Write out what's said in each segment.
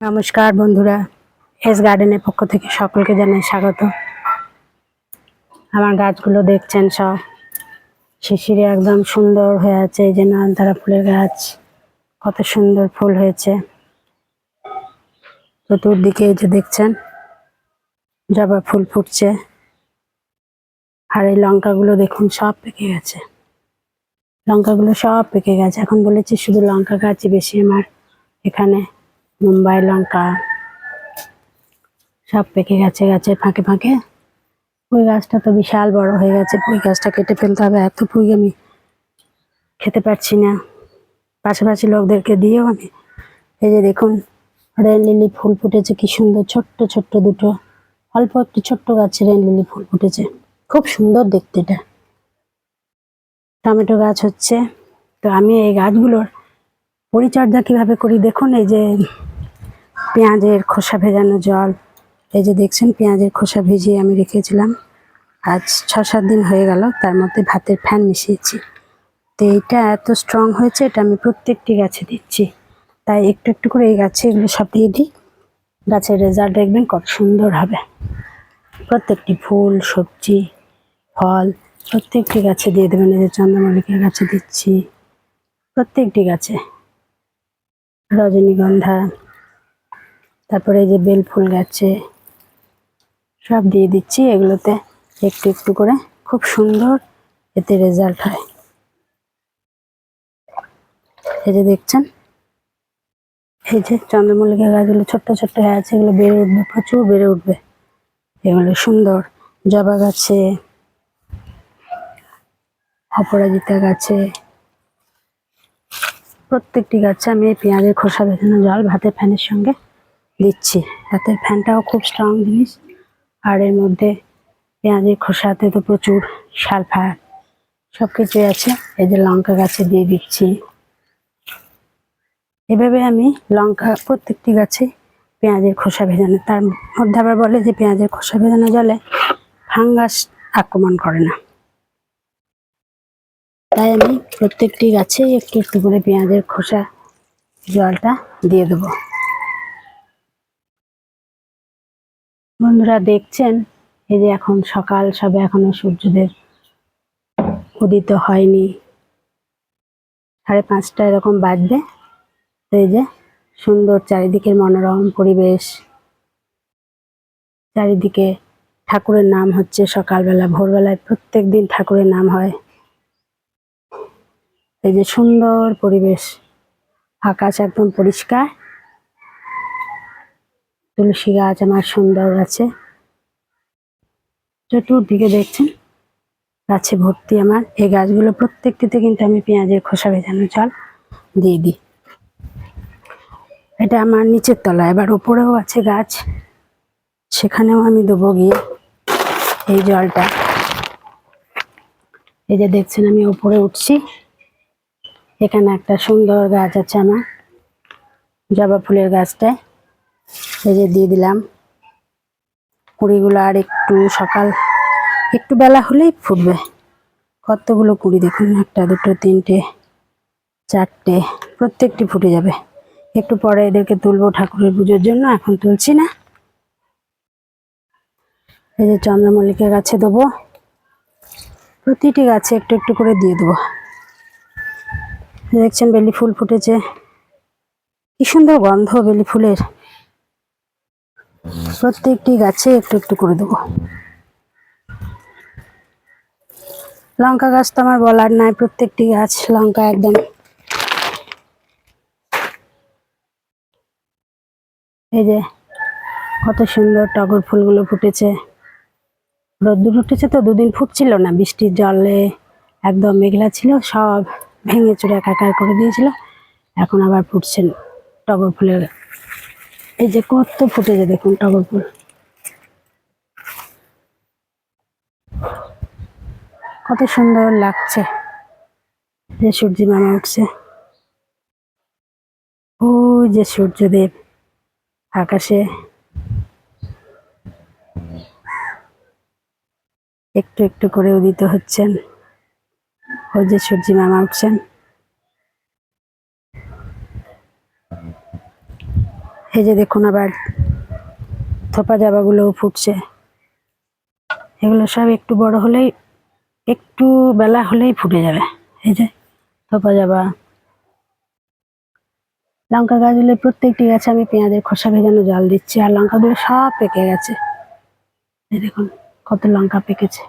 নমস্কার বন্ধুরা এস গার্ডেনের পক্ষ থেকে সকলকে জানাই স্বাগত। আমার গাছগুলো দেখছেন সব। শিশিরে একদম সুন্দর হয়ে আছে, এই যে নয়নতারা ফুলের গাছ। কত সুন্দর ফুল হয়েছে। চতুর্দিকে এই যে দেখছেন, জবা ফুল ফুটছে। আর এই লঙ্কাগুলো দেখুন, সব পেকে গেছে। লঙ্কাগুলো সব পেকে গেছে। এখন বলেছি শুধু লঙ্কা গাছই বেশি আমার এখানে। মুম্বাই, লঙ্কা, সব পেকে গেছে গাছের ফাঁকে ফাঁকে। পুঁই গাছটা তো বিশাল বড় হয়ে গেছে, পুঁই গাছটা কেটে ফেলতে হবে। এত পুঁই আমি খেতে পারছি না। পাশাপাশি লোকদেরকে দিয়েও আমি, এই যে দেখুন, রেন লিলি ফুল ফুটেছে, কি সুন্দর ছোট্ট ছোট্ট দুটো, অল্প একটু ছোট্ট গাছে রেন লিলি ফুল ফুটেছে। খুব সুন্দর দেখতে এটা। টমেটো গাছ হচ্ছে। তো আমি এই গাছগুলোর পরিচর্যা কীভাবে করি? দেখুন, এই যে পেঁয়াজের খোসা ভেজানো জল। এই যে দেখছেন পেঁয়াজের খোসা ভিজিয়ে আমি রেখেছিলাম। আজ ছ সাত দিন হয়ে গেল, তার মধ্যে ভাতের ফ্যান মিশিয়েছি। তো এইটা এত স্ট্রং হয়েছে, এটা আমি প্রত্যেকটি গাছে দিচ্ছি। তাই একটু একটু করে এই গাছে এগুলো সব দিয়ে দিই। গাছের রেজাল্ট দেখবেন কত সুন্দর হবে। প্রত্যেকটি ফুল, সবজি, ফল প্রত্যেকটি গাছে দিয়ে দেবেন। এই যে চন্দ্রমল্লিকার গাছে দিচ্ছি প্রত্যেকটি গাছে। রজনীগন্ধা তারপরে এই যে বেল ফুল গাছে সব দিয়ে দিচ্ছি এগুলোতে একটু একটু করে। খুব সুন্দর এতে রেজাল্ট হয়। এই যে দেখছেন? এই যে চন্দ্রমল্লিকা গাছগুলো ছোট্ট ছোট্ট হয়ে আছে, এগুলো বেড়ে উঠবে, প্রচুর বেড়ে উঠবে। এগুলো সুন্দর। জবা গাছে, অপরাজিতা গাছে, প্রত্যেকটি গাছে আমি পেঁয়াজের খোসা ভেজানো জল ভাতের ফ্যানের সঙ্গে দিচ্ছি। তাতে ফ্যানটাও খুব স্ট্রং জিনিস। আর এর মধ্যে পেঁয়াজের খোসাতে তো প্রচুর সালফার সব কিছুই আছে। এই যে লঙ্কা গাছে দিয়ে দিচ্ছি। এভাবে আমি লঙ্কা প্রত্যেকটি গাছে পেঁয়াজের খোসা ভেজানো। তার মধ্যে আবার বলে যে পেঁয়াজের খোসা ভেজানো জলে ফাঙ্গাস আক্রমণ করে না। তাই আমি প্রত্যেকটি গাছে একটু একটু করে পেঁয়াজের খোসা জলটা দিয়ে দেবো। বন্ধুরা দেখছেন? এই যে এখন সকাল, সবে এখনও সূর্যদের উদিত হয়নি। সাড়ে পাঁচটা এরকম বাজবে। এই যে সুন্দর চারিদিকের মনোরম পরিবেশ। চারিদিকে ঠাকুরের নাম হচ্ছে সকালবেলা, ভোরবেলায় প্রত্যেক দিন ঠাকুরের নাম হয়। এই যে সুন্দর পরিবেশ। আকাশ একদম পরিষ্কার। তুলসী গাছ আমার সুন্দর আছে। চতুর্দিকে দেখছেন? গাছে ভর্তি আমার। এই গাছগুলো প্রত্যেকটিতে কিন্তু আমি পেঁয়াজের খোসা ভেজানো জল দিয়ে দিই। এটা আমার নিচের তলা এবার ওপরেও আছে গাছ। সেখানেও আমি দেবো গিয়ে এই জলটা। এই যে দেখছেন, আমি ওপরে উঠছি। এখানে একটা সুন্দর গাছ আছে আমার। জবা ফুলের গাছটায়। এই যে দিয়ে দিলাম। কুড়িগুলো আর একটু সকাল, একটু বেলা হলেই ফুটবে। কতগুলো কুড়ি দেখুন, একটা, দুটো, তিনটে, চারটে, প্রত্যেকটি ফুটে যাবে। একটু পরে এদেরকে তুলবো ঠাকুরের পুজোর জন্য, এখন তুলছি না। এই যে চন্দ্রমল্লিকা গাছে দেবো। প্রতিটি গাছে একটু একটু করে দিয়ে দেবো। দেখছেন বেলি ফুল ফুটেছে। কি সুন্দর গন্ধ বেলি ফুলের। প্রত্যেকটি গাছে একটু একটু করে দেবো। লঙ্কা গাছ তো আমার বলার নাই, প্রত্যেকটি গাছ লঙ্কা একদম। এই যে, কত সুন্দর টগর ফুলগুলো ফুটেছে। রোদ্দুর উঠেছে তো, দুদিন ফুটছিল না, বৃষ্টির জলে একদম মেঘলা ছিল, সব ভেঙে চুরে একাকার করে দিয়েছিল। এখন আবার ফুটছেন টগর ফুলের এই যে কত ফুটেছে দেখুন টগর ফুল। কত সুন্দর লাগছে। যে সূর্যি মামা উঠছে। ওই যে সূর্যদেব আকাশে। একটু একটু করে উদিত হচ্ছেন। ওই যে সূর্যি মামা উঠছেন। এই যে দেখুন আবার থোপা জাবাগুলোও ফুটছে। এগুলো সব একটু বড় হলেই, একটু বেলা হলেই ফুটে যাবে। এই যে থোপা জাবা লঙ্কা গাছগুলো প্রত্যেকটি গাছে আমি পেঁয়াজের খোসা ভেজানো জল দিচ্ছি আর লঙ্কাগুলো সব পেকে গেছে। এই দেখুন কত লঙ্কা পেকেছে।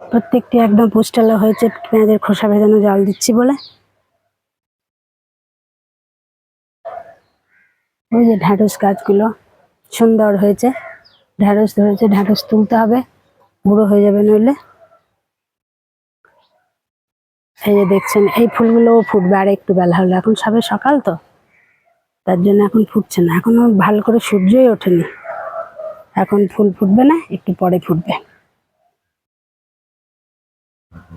প্রত্যেকটি একদম পুষ্টালো হয়েছে পেঁয়াজের খোসা ভেজানো জল দিচ্ছি বলে। ওই যে ঢ্যাঁড়স গাছগুলো সুন্দর হয়েছে। ঢ্যাঁড়স ধরেছে, ঢ্যাঁড়স তুলতে হবে, বুড়ো হয়ে যাবে নইলে। এই যে দেখছেন, এই ফুলগুলোও ফুটবে, আর একটু বেলা হলো। এখন সবে সকাল তো, তার জন্য এখন ফুটছে না। এখনও ভালো করে সূর্যই ওঠেনি। এখন ফুল ফুটবে না, একটু পরে ফুটবে।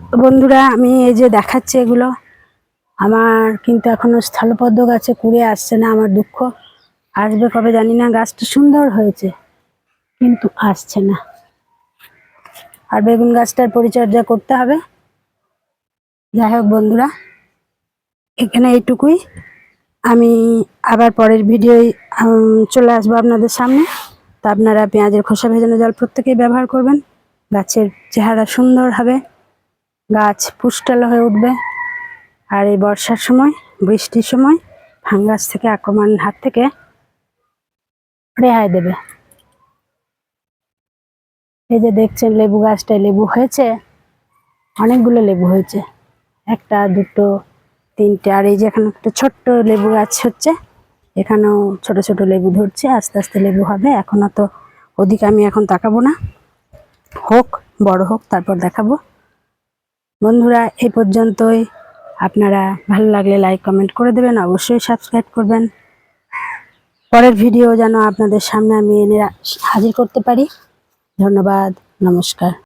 তো বন্ধুরা, আমি এই যে দেখাচ্ছি এগুলো। আমার কিন্তু এখনও স্থলপদ্ম গাছে কুড়ে আসছে না, আমার দুঃখ। আসবে কবে জানি না, গাছটা সুন্দর হয়েছে, কিন্তু আসছে না। আর বেগুন গাছটার পরিচর্যা করতে হবে। যাই হোক বন্ধুরা, এখানে এইটুকুই। আমি আবার পরের ভিডিও চলে আসব আপনাদের সামনে। তা আপনারা পেঁয়াজের খোসা ভেজানো জল প্রত্যেকেই ব্যবহার করবেন। গাছের চেহারা সুন্দর হবে, গাছ পুষ্টালো হয়ে উঠবে। আর এই বর্ষার সময়, বৃষ্টির সময়, ফাঙ্গাস থেকে আক্রমণ হাত থেকে রেহাই দেবে। এই যে দেখছেন লেবু গাছটায় লেবু হয়েছে, অনেকগুলো লেবু হয়েছে। একটা, দুটো, তিনটে, আর এই যে এখানে একটা ছোট্ট লেবু গাছ হচ্ছে, এখানেও ছোট ছোট লেবু ধরছে, আস্তে আস্তে লেবু হবে। এখনও তো ওদিকে আমি এখন তাকাবো না। হোক, বড় হোক, তারপর দেখাবো। বন্ধুরা এই পর্যন্তই। আপনারা ভালো লাগলে লাইক কমেন্ট করে দেবেন, অবশ্যই সাবস্ক্রাইব করবেন। পরের ভিডিও যেন আপনাদের সামনে আমি এনে হাজির করতে পারি। ধন্যবাদ নমস্কার।